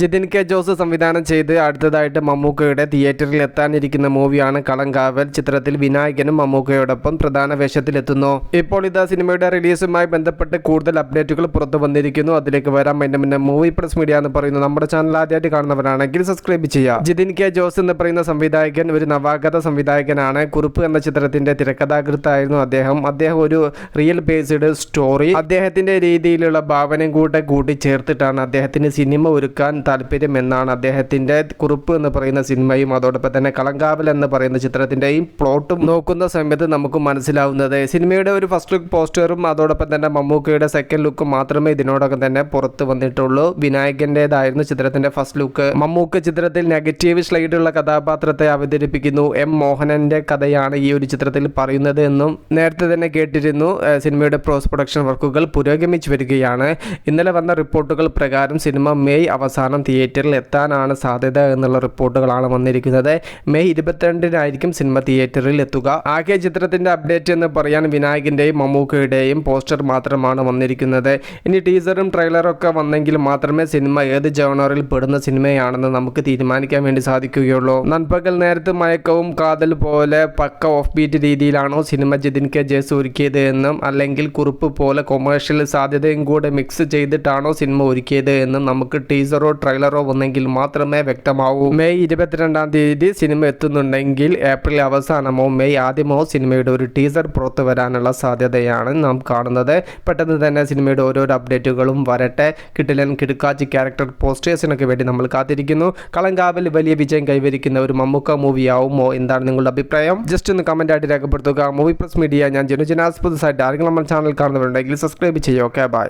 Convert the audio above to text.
Jithin K Jose സംവിധാനം ചെയ്ത് അടുത്തതായിട്ട് മമ്മൂക്കയുടെ തിയേറ്ററിൽ എത്താനിരിക്കുന്ന മൂവിയാണ് കളങ്കാവൽ. ചിത്രത്തിൽ വിനായകനും മമ്മൂക്കയോടൊപ്പം പ്രധാന വേഷത്തിലെത്തുന്നു. ഇപ്പോൾ ഇതാ സിനിമയുടെ റിലീസുമായി ബന്ധപ്പെട്ട് കൂടുതൽ അപ്ഡേറ്റുകൾ പുറത്തു വന്നിരിക്കുന്നു. അതിലേക്ക് വരാം. മിന്നെ മുന്നേ മൂവി പ്രസ് മീഡിയ എന്ന് പറയുന്നു നമ്മുടെ ചാനൽ ആദ്യമായിട്ട് കാണുന്നവരാണെങ്കിൽ സബ്സ്ക്രൈബ് ചെയ്യുക. ജിതിൻ കെ ജോസ് എന്ന് പറയുന്ന സംവിധായകൻ ഒരു നവാഗത സംവിധായകനാണ്. കുറിപ്പ് എന്ന ചിത്രത്തിന്റെ തിരക്കഥാകൃത്തായിരുന്നു അദ്ദേഹം. അദ്ദേഹം ഒരു റിയൽ ബേസ്ഡ് സ്റ്റോറി അദ്ദേഹത്തിന്റെ രീതിയിലുള്ള ഭാവനയും കൂടെ കൂട്ടിച്ചേർത്തിട്ടാണ് അദ്ദേഹത്തിന് സിനിമ ഒരുക്കാൻ താല്പര്യം എന്നാണ് അദ്ദേഹത്തിന്റെ കുറിപ്പ് എന്ന് പറയുന്ന സിനിമയും അതോടൊപ്പം തന്നെ കളങ്കാവൽ എന്ന് പറയുന്ന ചിത്രത്തിന്റെയും പ്ലോട്ടും. നോക്കുന്ന സമയത്ത് നമുക്ക് മനസ്സിലാവുന്നത് സിനിമയുടെ ഒരു ഫസ്റ്റ് ലുക്ക് പോസ്റ്ററും അതോടൊപ്പം തന്നെ മമ്മൂക്കയുടെ സെക്കൻഡ് ലുക്കും മാത്രമേ ഇതിനോടകം തന്നെ പുറത്ത് വന്നിട്ടുള്ളൂ. വിനായകന്റേതായിരുന്നു ചിത്രത്തിന്റെ ഫസ്റ്റ് ലുക്ക് മമ്മൂക്ക ചിത്രത്തിൽ നെഗറ്റീവ് സ്ലൈഡുള്ള കഥാപാത്രത്തെ അവതരിപ്പിക്കുന്നു എം മോഹനന്റെ കഥയാണ് ഈ ഒരു ചിത്രത്തിൽ പറയുന്നത് എന്നും നേരത്തെ തന്നെ കേട്ടിരുന്നു. സിനിമയുടെ പ്രോസ് പ്രൊഡക്ഷൻ വർക്കുകൾ പുരോഗമിച്ചു വരികയാണ്. ഇന്നലെ വന്ന റിപ്പോർട്ടുകൾ പ്രകാരം സിനിമ മെയ് അവസാനം തിയേറ്ററിൽ എത്താനാണ് സാധ്യത എന്നുള്ള റിപ്പോർട്ടുകളാണ് വന്നിരിക്കുന്നത്. മെയ് ഇരുപത്തിരണ്ടിനായിരിക്കും സിനിമ തിയേറ്ററിൽ എത്തുക. ആകെ ചിത്രത്തിന്റെ അപ്ഡേറ്റ് എന്ന് പറയാൻ വിനായകന്റെയും മമ്മൂക്കയുടെയും പോസ്റ്റർ മാത്രമാണ് വന്നിരിക്കുന്നത്. ഇനി ടീസറും ട്രെയിലറും ഒക്കെ വന്നെങ്കിൽ മാത്രമേ സിനിമ ഏത് ജോണറിൽ പെടുന്ന സിനിമയാണെന്ന് നമുക്ക് തീരുമാനിക്കാൻ വേണ്ടി സാധിക്കുകയുള്ളൂ. നൻപകൽ നേരത്തെ മയക്കവും കാതൽ പോലെ പക്ക ഓഫ് ബീറ്റ് രീതിയിലാണോ സിനിമ ജിതിൻ കെ ജേസ് ഒരുക്കിയത് എന്നും അല്ലെങ്കിൽ കുറിപ്പ് പോലെ കൊമേഴ്ഷ്യൽ സാധ്യതയും കൂടെ മിക്സ് ചെയ്തിട്ടാണോ സിനിമ ഒരുക്കിയത് എന്നും നമുക്ക് ടീസറോ ട്രെയിലറോ വന്നെങ്കിൽ മാത്രമേ വ്യക്തമാവൂ. മെയ് ഇരുപത്തിരണ്ടാം തീയതി സിനിമ എത്തുന്നുണ്ടെങ്കിൽ ഏപ്രിൽ അവസാനമോ മെയ് ആദ്യമോ സിനിമയുടെ ഒരു ടീസർ പുറത്തു വരാനുള്ള സാധ്യതയാണ് നാം കാണുന്നത്. പെട്ടെന്ന് തന്നെ സിനിമയുടെ ഓരോരോ അപ്ഡേറ്റുകളും വരട്ടെ. കിട്ടിലൻ കിടുക്കാച്ചി ക്യാരക്ടർ പോസ്റ്റേഴ്സിനൊക്കെ വേണ്ടി നമ്മൾ കാത്തിരിക്കുന്നു. കളങ്കാവിൽ വലിയ വിജയം കൈവരിക്കുന്ന ഒരു മമ്മൂക്ക മൂവിയാവുമോ എന്താണ് നിങ്ങളുടെ അഭിപ്രായം? ജസ്റ്റ് ഒന്ന് കമന്റ് ആയിട്ട് രേഖപ്പെടുത്തുക. മൂവി പ്ലസ് മീഡിയ ഞാൻ ജനുജനാസ് പുതുസായിട്ട് ആരെങ്കിലും നമ്മുടെ ചാനൽ കാണുന്നവരുണ്ടെങ്കിൽ സബ്സ്ക്രൈബ് ചെയ്യുക. Okay bye